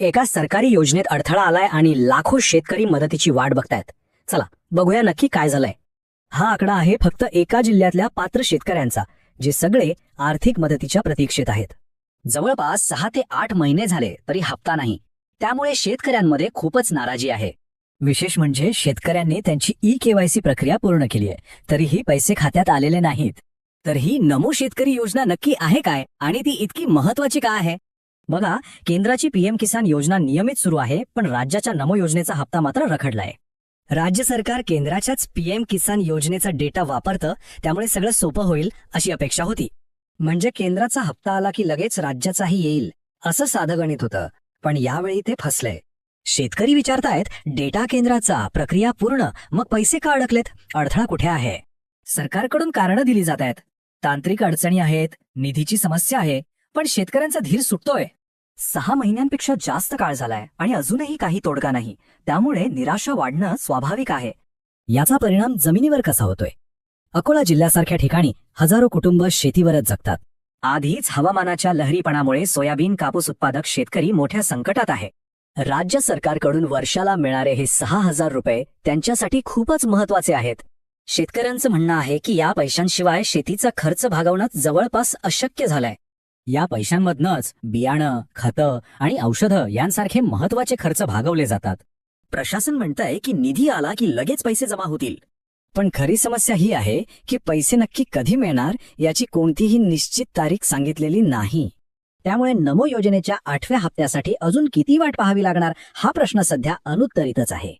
एका सरकारी योजनेत अडथळा आलाय आणि लाखो शेतकरी मदतीची वाट बघतायत. चला बघूया नक्की काय झालंय. हा आकडा आहे फक्त एका जिल्ह्यातल्या पात्र शेतकऱ्यांचा जे सगळे आर्थिक मदतीच्या प्रतीक्षेत आहेत. जवळपास सहा ते आठ महिने झाले तरी हप्ता नाही. त्यामुळे शेतकऱ्यांमध्ये खूपच नाराजी आहे. विशेष म्हणजे शेतकऱ्यांनी त्यांची ई केवायसी प्रक्रिया पूर्ण केली आहे तरीही पैसे खात्यात आलेले नाहीत. तर ही नमो शेतकरी योजना नक्की आहे काय आणि ती इतकी महत्वाची का आहे? बघा केंद्राची पीएम किसान योजना नियमित सुरू आहे पण राज्याच्या नमो योजनेचा हप्ता मात्र रखडलाय. राज्य सरकार केंद्राच्याच पीएम किसान योजनेचा डेटा वापरतं त्यामुळे सगळं सोपं होईल अशी अपेक्षा होती. म्हणजे केंद्राचा हप्ता आला की लगेच राज्याचाही येईल असं साधं गणित होतं पण यावेळी ते फसलंय शेतकरी विचारतायत डेटा केंद्राचा प्रक्रिया पूर्ण मग पैसे का अडकलेत? अडथळा कुठे आहे? सरकारकडून कारणं दिली जात आहेत तांत्रिक अडचणी आहेत निधीची समस्या आहे पण शेतकऱ्यांचा धीर सुटतोय. सहा महिन्यांपेक्षा जास्त काळ झालाय आणि अजूनही काही तोडगा नाही. त्यामुळे निराशा वाढणं स्वाभाविक आहे. याचा परिणाम जमिनीवर कसा होतोय? अकोला जिल्ह्यासारख्या ठिकाणी हजारो कुटुंब शेतीवरच जगतात. आधीच हवामानाच्या लहरीपणामुळे सोयाबीन कापूस उत्पादक शेतकरी मोठ्या संकटात आहे. राज्य सरकारकडून वर्षाला मिळणारे हे सहा हजार रुपये त्यांच्यासाठी खूपच महत्त्वाचे आहेत. शेतकऱ्यांचं म्हणणं आहे की या पैशांशिवाय शेतीचा खर्च भागवणं जवळपास अशक्य झालंय. या पैशांमधनच बियाणं खतं आणि औषधं यांसारखे महत्त्वाचे खर्च भागवले जातात. प्रशासन म्हणतंय की निधी आला की लगेच पैसे जमा होतील. पण खरी समस्या ही आहे की पैसे नक्की कधी मिळणार याची कोणतीही निश्चित तारीख सांगितलेली नाही. त्यामुळे नमो योजनेच्या आठव्या हप्त्यासाठी अजून किती वाट पाहावी लागणार हा प्रश्न सध्या अनुत्तरितच आहे.